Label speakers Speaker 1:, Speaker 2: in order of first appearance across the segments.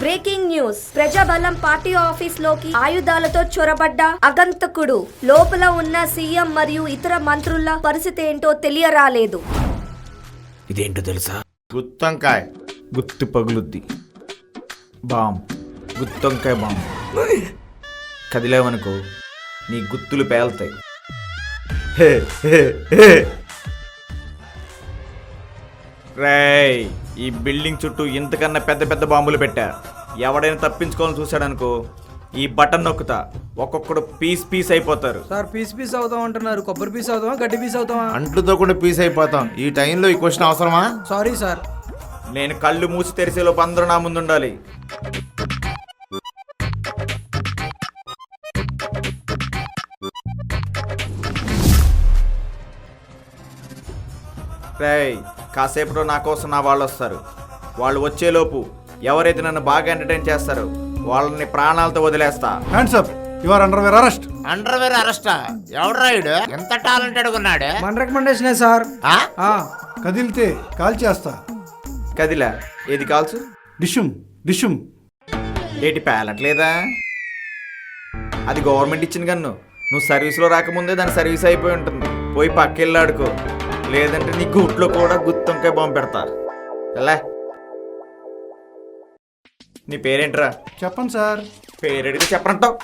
Speaker 1: Breaking news. ప్రజాబలం party ఆఫీస్లోకి ఆయుధాలతో చొరబడ్డ అగంతకుడు. లోపల ఉన్న సీఎం మరియు ఇతర మంత్రుల పరిస్థితి ఏంటో తెలియరాలేదు.
Speaker 2: ఇదేంటో తెలుసా?
Speaker 3: గుత్తంకాయ్.
Speaker 2: గుత్తి పగులుద్ది. బామ్. గుత్తొంకాయ బామ్. కదిలేవనుకో నీ గుత్తులు పేలుతాయి. హే, హే, హే. రేయ్. ఈ బిల్డింగ్ చుట్టూ ఇంతకన్నా పెద్ద పెద్ద బాంబులు పెట్టా. ఎవడైనా తప్పించుకోవాలని చూశాడనుకో ఈ బటన్ నొక్కుతా. ఒక్కొక్కడు పీస్ పీస్ అయిపోతారు.
Speaker 4: సార్ పీస్ పీస్ అవుతాం అంటున్నారు. కొబ్బరి పీస్ అవుతామా? గడ్డి పీస్ అవుతామా?
Speaker 3: అంట్లుతో కూడా పీస్ అయిపోతాం. ఈ టైంలో ఈ క్వశ్చన్ అవసరమా?
Speaker 4: Sorry sir.
Speaker 2: నేను కళ్ళు మూసి తెరిసేలోపు అందరూ నా ముందు ఉండాలి. రేయ్ కాసేపట్లో నా కోసం నా వాళ్ళు వస్తారు. వాళ్ళు వచ్చేలోపు ఎవరైతే నన్ను బాగా ఎంటర్టైన్ చేస్తారో వాళ్ళని ప్రాణాలతో వదిలేస్తా.
Speaker 5: Hands up you are under where arrest
Speaker 6: underwear అరెస్టా ఎవడ్రాయుడు ఎంత టాలెంటెడ్ ఉన్నాడు
Speaker 4: మన రికమెండేషనే సార్?
Speaker 6: ఆ?
Speaker 4: ఆ,
Speaker 5: కదిలితే కాల్ చేస్తా.
Speaker 2: కదిలా? ఏది కాల్సు?
Speaker 5: డిషుమ్ డిషుమ్.
Speaker 2: ఏటి పేలట్లేదా? అది గవర్నమెంట్ ఇచ్చిన కన్ను నువ్వు సర్వీస్లో రాకముందే దాని సర్వీస్ అయిపోయి ఉంటుంది. పోయి పక్కెళ్ళి ఆడుకో. లేదంటే నీ గూట్లో కూడా గుత్తంకాయ బాంబు పెడతా. ఎలా? నీ పేరేంట్రా?
Speaker 5: చెప్పండి సార్.
Speaker 2: పేరు అడిగితే చెప్పనంటావు?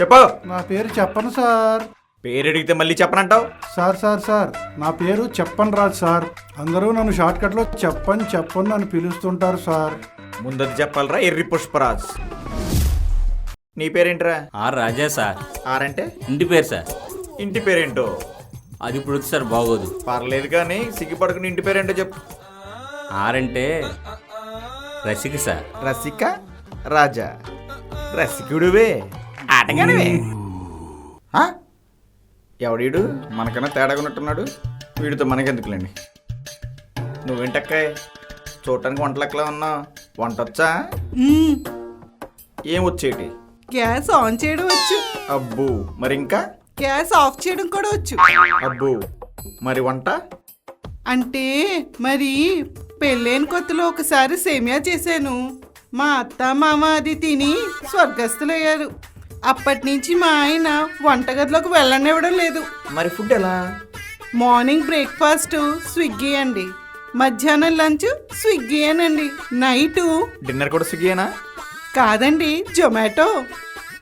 Speaker 2: చెప్పు.
Speaker 5: నా పేరు చెప్పను సార్.
Speaker 2: పేరు అడిగితే మళ్ళీ చెప్పనంటావు?
Speaker 5: Sir sir sir. నా పేరు చెప్పను రాదు సార్. అందరూ నన్ను షార్ట్ కట్లో చెప్పని చెప్పను అని పిలుస్తుంటారు సార్.
Speaker 2: ముందది చెప్పాలరా ఎర్రి పుష్పరాజ్. నీ పేరేంట్రా?
Speaker 7: R Raja sir.
Speaker 2: ఆరంటే?
Speaker 7: ఇంటి పేరు సార్.
Speaker 2: ఇంటి పేరేంటో?
Speaker 7: అది ఇప్పుడు వచ్చి సార్ బాగోదు.
Speaker 2: పర్లేదు కానీ సిగ్గుపడుకుని ఇంటి పేరేంటో చెప్పు.
Speaker 7: ఆర్ అంటే రసిక సార్.
Speaker 2: రసిక రాజా. రసికుడువే. ఆటగానివే ఆ? ఎవడీడు? మనకన్నా తేడాగా ఉన్నట్టున్నాడు. వీడితో మనకెందుకులేండి? నువ్వేంటక్కాయ్ చూడటానికి వంటలెక్కలా ఉన్నావు వంట వచ్చా ఏం వచ్చేటి?
Speaker 8: గ్యాస్ ఆన్ చేయడం వచ్చు.
Speaker 2: అబ్బు మరి ఇంకా
Speaker 8: గ్యాస్ ఆఫ్ చేయడం కూడా వచ్చు.
Speaker 2: అబ్బు మరి వంట?
Speaker 8: అంటే మరి పెళ్ళైన కొత్తలో ఒకసారి సేమియా చేశాను. మా అత్త మామ అది తిని స్వర్గస్థులయ్యారు. అప్పటి నుంచి మా ఆయన వంటగదిలోకి వెళ్ళనివ్వడం లేదు.
Speaker 2: మరి ఫుడ్ ఎలా?
Speaker 8: మార్నింగ్ బ్రేక్ఫాస్ట్ స్విగ్గీ అండి. మధ్యాహ్నం లంచ్ స్విగ్గీయేనండి నైటు
Speaker 2: డిన్నర్ కూడా స్విగ్గీనా
Speaker 8: కాదండి Zomato.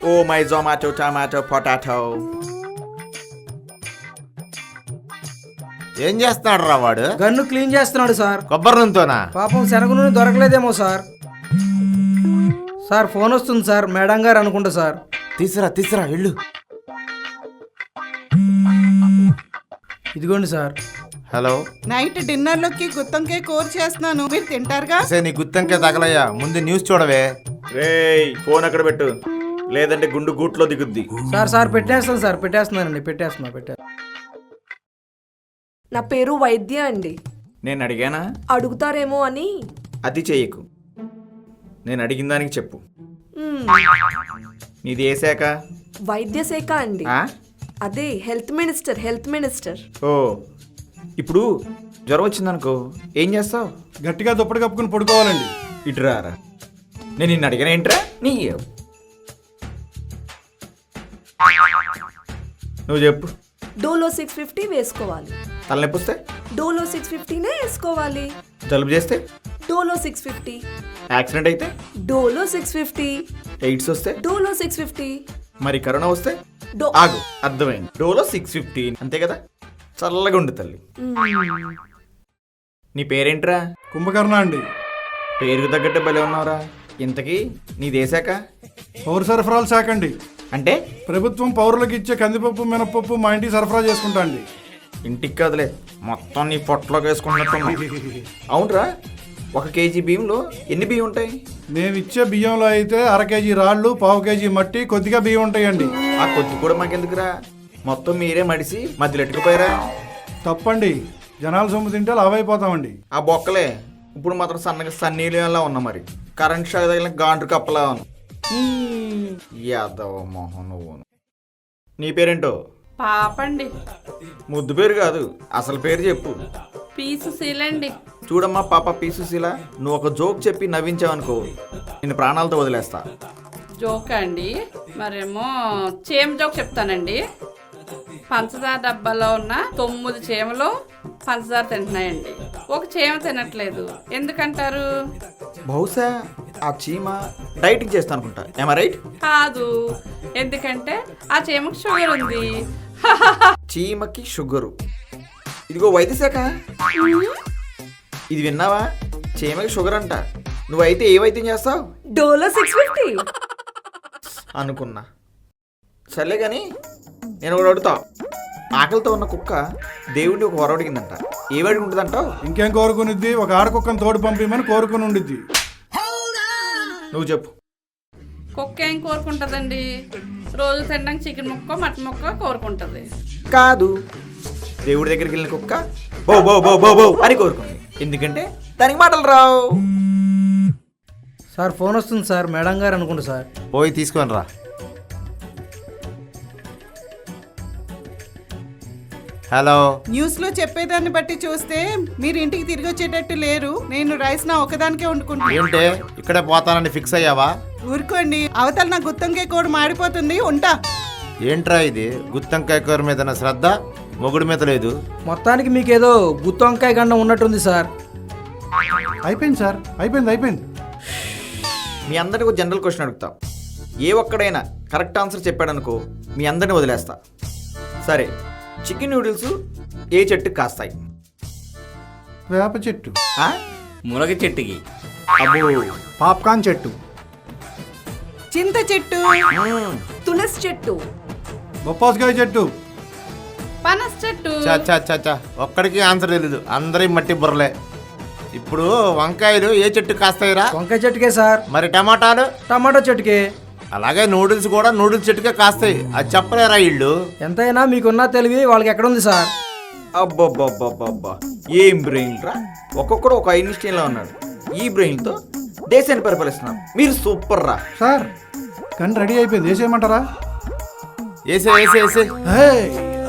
Speaker 2: Oh my Zomato tomato potato.
Speaker 3: ఏం చేస్తున్నాడు రా వాడు?
Speaker 4: గన్ను క్లీన్ చేస్తున్నాడు సార్.
Speaker 3: కొబ్బరి నూనెతోనా?
Speaker 4: పాపం శనగ నూనె దొరకలేదేమో సార్. సార్ ఫోన్ వస్తుంది సార్ మేడం గారు అనుకుంటా సార్.
Speaker 3: తీసురా తీసురా వెళ్ళు.
Speaker 4: ఇదిగోండి సార్.
Speaker 3: హలో.
Speaker 8: నైట్ డిన్నర్లోకి గుత్తంకాయ కూర చేస్తున్నాను. మీరు తింటారుగా?
Speaker 3: సే నీ గుత్తంకే తగలయ్యా. ముందు న్యూస్ చూడవే.
Speaker 2: రేయ్ ఫోన్ అక్కడ పెట్టు? లేదంటే గుండు గూట్లో దిగుద్ది.
Speaker 4: సార్ సార్ పెట్టేస్తాను సార్ పెట్టేస్తున్నానండి పెట్టేస్తున్నా పెట్టే
Speaker 1: నా పేరు వైద్య అండి.
Speaker 2: నేను అడిగానా
Speaker 1: అడుగుతారేమో అని.
Speaker 2: అది చెయ్యకు. నేను అడిగిన దానికి చెప్పు.
Speaker 1: మ్మ్,
Speaker 2: నీది ఏ శాఖ?
Speaker 1: వైద్య శాఖ అండి.
Speaker 2: ఆ?
Speaker 1: అదే హెల్త్ మినిస్టర్ హెల్త్ మినిస్టర్.
Speaker 2: ఓ ఇప్పుడు జ్వరం వచ్చిందనుకో ఏం చేస్తావు?
Speaker 5: గట్టిగా దుప్పటి కప్పుకుని పడుకోవాలండి.
Speaker 2: ఇటు రారా నేను నిన్ను అడిగిన ఏంట్రా? నీ నువ్వు చెప్పు.
Speaker 1: డోలో సిక్స్ ఫిఫ్టీ వేసుకోవాలి.
Speaker 2: తలనొప్పి వస్తే
Speaker 1: డోలో సిక్స్ ఫిఫ్టీనే వేసుకోవాలి.
Speaker 2: జలుబు చేస్తే?
Speaker 1: Dolo six fifty.
Speaker 2: యాక్సిడెంట్ అయితే?
Speaker 1: Dolo six fifty.
Speaker 2: ఎయిడ్స్ వస్తే?
Speaker 1: Dolo six fifty.
Speaker 2: మరి కరోనా వస్తే?
Speaker 1: డో
Speaker 2: ఆగు అర్థమైంది. డోలో సిక్స్ ఫిఫ్టీన్ అంతే కదా? చల్లగా ఉండు తల్లి. నీ పేరేంట్రా?
Speaker 5: కుంభకర్ణ అండి.
Speaker 2: పేరుకు తగ్గట్టే భలే ఉన్నావురా. ఇంతకీ నీ దేశాక?
Speaker 5: పౌర సరఫరాల శాఖ అండి.
Speaker 2: అంటే?
Speaker 5: ప్రభుత్వం పౌరులకు ఇచ్చే కందిపప్పు మినపప్పు మా ఇంటికి సరఫరా చేసుకుంటా అండి.
Speaker 2: ఇంటికి కదలే మొత్తం నీ పొట్టలోకి వేసుకున్నట్టు అవునరా ఒక కేజీ బియ్యంలో ఎన్ని బియ్యం ఉంటాయి?
Speaker 5: మేము ఇచ్చే బియ్యంలో అయితే అర కేజీ రాళ్ళు పావు కేజీ మట్టి కొద్దిగా బియ్యం ఉంటాయండి.
Speaker 2: ఆ కొద్ది కూడా మాకెందుకురా? మొత్తం మీరే మడిసి మధ్యలో ఎట్టుకుపోయారా?
Speaker 5: తప్పండి జనాల సొమ్ము తింటే లావైపోతామండి.
Speaker 2: ఆ బొక్కలే ఇప్పుడు మాత్రం సన్నగా సన్నీళ్ళలా ఉన్నా మరి. కరెంట్ షాక్ తగిలిన గాండ్రు కప్పలా ఉన్నా. యాదవ మొహం నువ్వు నీ పేరేంటో?
Speaker 9: పాపండి.
Speaker 2: ముద్దు పేరు కాదు అసలు పేరు చెప్పు.
Speaker 9: పీసు సీలండి.
Speaker 2: చూడమ్మా పాప పీసుశీల నువ్వు ఒక జోక్ చెప్పి నవ్వించావనుకో నిన్ను ప్రాణాలతో వదిలేస్తా.
Speaker 9: జోక్ అండి? మరేమో చీమ జోక్ చెప్తానండి. పంచదార డబ్బాలో ఉన్న తొమ్మిది చీమలు పంచదార తింటున్నాయండి. ఒక చీమ తినట్లేదు. ఎందుకంటారు?
Speaker 2: బహుశా ఆ చీమ డైటింగ్ చేస్తా అనుకుంటా. ఏమా రైట్
Speaker 9: కాదు. ఎందుకంటే ఆ చీమకు షుగర్ ఉంది.
Speaker 2: చీమకి షుగరు. ఇదిగో వైద్యశాఖ. ఇది విన్నావా? చీమకి షుగర్ అంట నువ్వైతే ఏ వైద్యం చేస్తావు?
Speaker 1: డోలో సిక్స్ ఫిఫ్టీ
Speaker 2: అనుకున్నా. సర్లే కానీ నేను ఒకటి అడుగుతా. ఆకలితో ఉన్న కుక్క దేవుడిని ఒక వరం అడిగిందంట. ఏ వాడికి ఉంటుందంటావు?
Speaker 5: ఇంకేం కోరుకునిద్ది? ఒక ఆడకుక్కను తోడు పంపిమని కోరుకుని ఉండిద్ది.
Speaker 2: నువ్వు చెప్పు.
Speaker 9: కుక్క ఏం కోరుకుంటుందండి? రోజు తినడానికి చికెన్ ముక్క మటన్ ముక్క కోరుకుంటుంది.
Speaker 2: కాదు. దేవుడి దగ్గరికి వెళ్ళిన కుక్క బో బో బో బో బో అని కోరుకుంది. ఎందుకంటే దానికి మాటలు రావు.
Speaker 4: సార్ ఫోన్ వస్తుంది సార్. మేడం గారు అనుకుంటా సార్.
Speaker 3: పోయి తీసుకొని రా. హలో.
Speaker 8: న్యూస్లో చెప్పేదాన్ని బట్టి చూస్తే మీరు ఇంటికి తిరిగి వచ్చేటట్టు లేరు. నేను రైస్ నా ఒకదానికే వండుకుంటాను
Speaker 3: ఏంటే? ఇక్కడే పోతానని ఫిక్స్ అయ్యావా?
Speaker 8: ఊరుకోండి. అవతల నా గుత్తంకాయ కోడి మాడిపోతుంది. ఉంటా.
Speaker 3: ఏంట్రా ఇది? గుత్తంకాయ కూర మీద నా శ్రద్ధ? మొగుడు మీద లేదు.
Speaker 4: మొత్తానికి మీకేదో గుత్తి వంకాయ గండం ఉన్నట్టుంది సార్.
Speaker 5: అయిపోయింది సార్. అయిపోయింది అయిపోయింది.
Speaker 2: మీ అందరికి ఒక జనరల్ క్వశ్చన్ అడుగుతా. ఏ ఒక్కడైనా కరెక్ట్ ఆన్సర్ చెప్పాడనుకో మీ అందరిని వదిలేస్తా. సరే చికెన్ నూడిల్స్ ఏ చెట్టుకి కాస్తాయి?
Speaker 5: వేప చెట్టు.
Speaker 2: ఆ?
Speaker 7: మునగ చెట్టుకి.
Speaker 2: అబ్బో
Speaker 5: పాప్కార్న్ చెట్టు.
Speaker 8: చింత చెట్టు.
Speaker 1: తులసి చెట్టు
Speaker 5: బొప్పాసుకాయ చెట్టు.
Speaker 9: పనస చెట్టు.
Speaker 3: చా చా చా చా. ఒక్కడికి ఆన్సర్ తెలీదు. అందరి మట్టి బుర్రలే. ఇప్పుడు వంకాయలు ఏ చెట్టు కాస్తాయిరా?
Speaker 4: వంకాయ చెట్టుకే సార్.
Speaker 3: మరి టమాటాలు?
Speaker 4: టమాటో చెట్టుకే.
Speaker 3: అలాగే నూడిల్స్ కూడా నూడిల్స్ చెట్టుకే కాస్తాయి. అది చెప్పలేరా ఇళ్ళు?
Speaker 4: ఎంతైనా మీకున్న తెలివి వాళ్ళకి ఎక్కడుంది సార్?
Speaker 2: అబ్బబ్బబ్బబ్బబ్బా. ఏం బ్రెయిన్ రా? ఒక్కొక్కడు ఒక ఐన్స్టీన్లో ఉన్నాడు. ఈ బ్రెయిన్తో దేశాన్ని పరిపాలిస్తున్నాం. మీరు సూపర్ రా.
Speaker 5: సార్ కన్ను రెడీ అయిపోయింది. వేసేయమంటారా
Speaker 3: వేసే వేసే వేసే
Speaker 5: హే,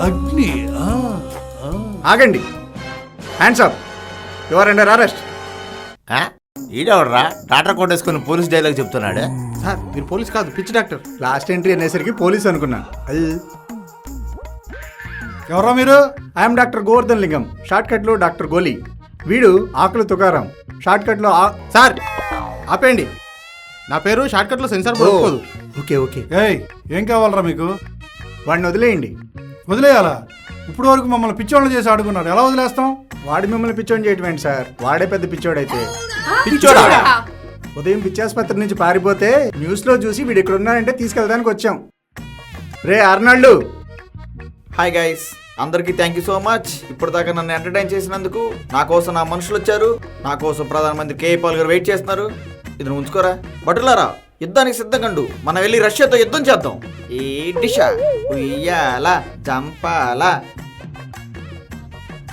Speaker 5: అగ్ని ఆ, ఆ.
Speaker 10: ఆగండి. Hands up your under arrest
Speaker 3: ఆ? ఈడెవడ్రా? డాక్టర్ కొట్టేసుకుని పోలీస్ డైలాగ్ చెప్తున్నాడు?
Speaker 10: సార్ మీరు పోలీస్ కాదు పిచ్చి డాక్టర్. లాస్ట్ ఎంట్రీ అనేసరికి పోలీస్ అనుకున్నా.
Speaker 5: ఎవరా మీరు?
Speaker 10: I'm doctor Govardhan Lingam. Short కట్లో డాక్టర్ గోలీ. వీడు ఆకులు తుకారం. షార్ట్ కట్లో ఆ- సార్ ఆపేయండి. నా పేరు షార్ట్ కట్లో సెన్సార్ బోర్డు ఒప్పుకోదు ఓకే ఓకే.
Speaker 5: ఏయ్ ఏం కావాలరా మీకు?
Speaker 10: వాడిని వదిలేయండి.
Speaker 5: వదిలేయాలా? ఇప్పుడు వరకు మమ్మల్ని పిచ్చోళ్ళు చేసి ఆడుకున్నారు. ఎలా వదిలేస్తాం?
Speaker 10: వాడి మిమ్మల్ని పిచ్చోని చేయటం ఏంటి సార్? వాడే పెద్ద పిచ్చోడైతే.
Speaker 2: పిచ్చోడా?
Speaker 10: ఉదయం పిచ్చాసుపత్రి నుంచి పారిపోతే న్యూస్లో చూసి వీడు ఇక్కడ ఉన్నాడంటే తీసుకెళ్ళడానికి వచ్చాం. రే అర్నాల్డ్
Speaker 2: హాయ్ గైస్ అందరికీ థ్యాంక్ యూ సో మచ్ ఇప్పటిదాకా నన్ను ఎంటర్టైన్ చేసినందుకు నా కోసం నా మనుషులు వచ్చారు. నా కోసం ప్రధానమంత్రి కేఏ పాల్ గారు వెయిట్ చేస్తున్నారు. ఇది నువ్వు ఉంచుకోరా? బటులారా యుద్ధానికి సిద్ధంగా మనం వెళ్ళి రష్యాతో యుద్ధం చేద్దాం. ఏ దిశ ఉయ్యాల జంపాల.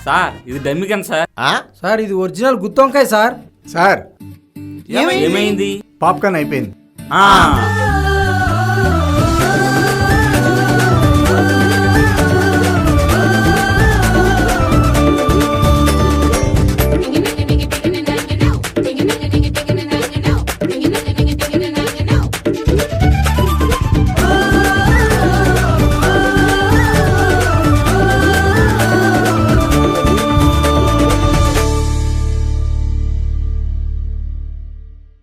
Speaker 7: సార్ ఇది డమ్మికన్ సార్.
Speaker 3: ఆ?
Speaker 4: సార్ ఇది ఒరిజినల్ గుత్తి వంకాయ సార్.
Speaker 10: సార్.
Speaker 7: ఏమైంది?
Speaker 10: పాప్కార్న్ అయిపోయింది.
Speaker 7: ఆ,